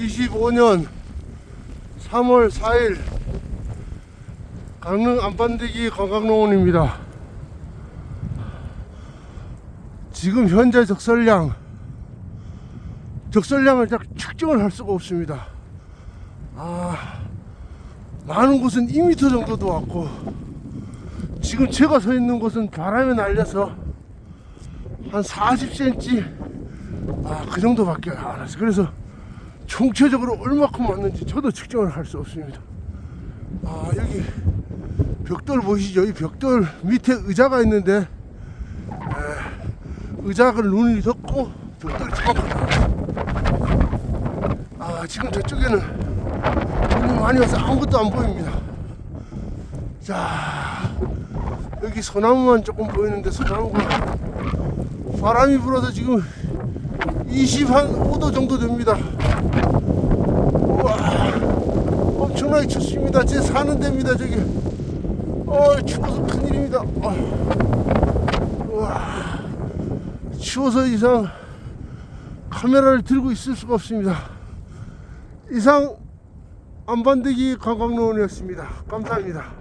2025년 3월 4일 강릉 안반대기 관광농원입니다. 지금 현재 적설량 적설량을 딱 측정을 할 수가 없습니다. 아 많은 곳은 2m 정도도 왔고 지금 제가 서 있는 곳은 바람에 날려서 한 40cm 아 그 정도밖에 안 왔어요. 그래서 총체적으로 얼마큼 왔는지 저도 측정을 할 수 없습니다. 아 여기 벽돌 보이시죠? 이 벽돌 밑에 의자가 있는데 에, 의자를 눈이 덮고 벽돌이 정확하다. 아 지금 저쪽에는 눈이 많이 와서 아무것도 안 보입니다. 자 여기 소나무만 조금 보이는데 소나무가 바람이 불어서 지금 25도 정도 됩니다. 우와, 엄청나게 춥습니다. 제 사는 데입니다, 저기. 어, 추워서 큰일입니다. 어. 우와, 추워서 이상 카메라를 들고 있을 수가 없습니다. 이상 안반대기 관광농원이었습니다. 감사합니다.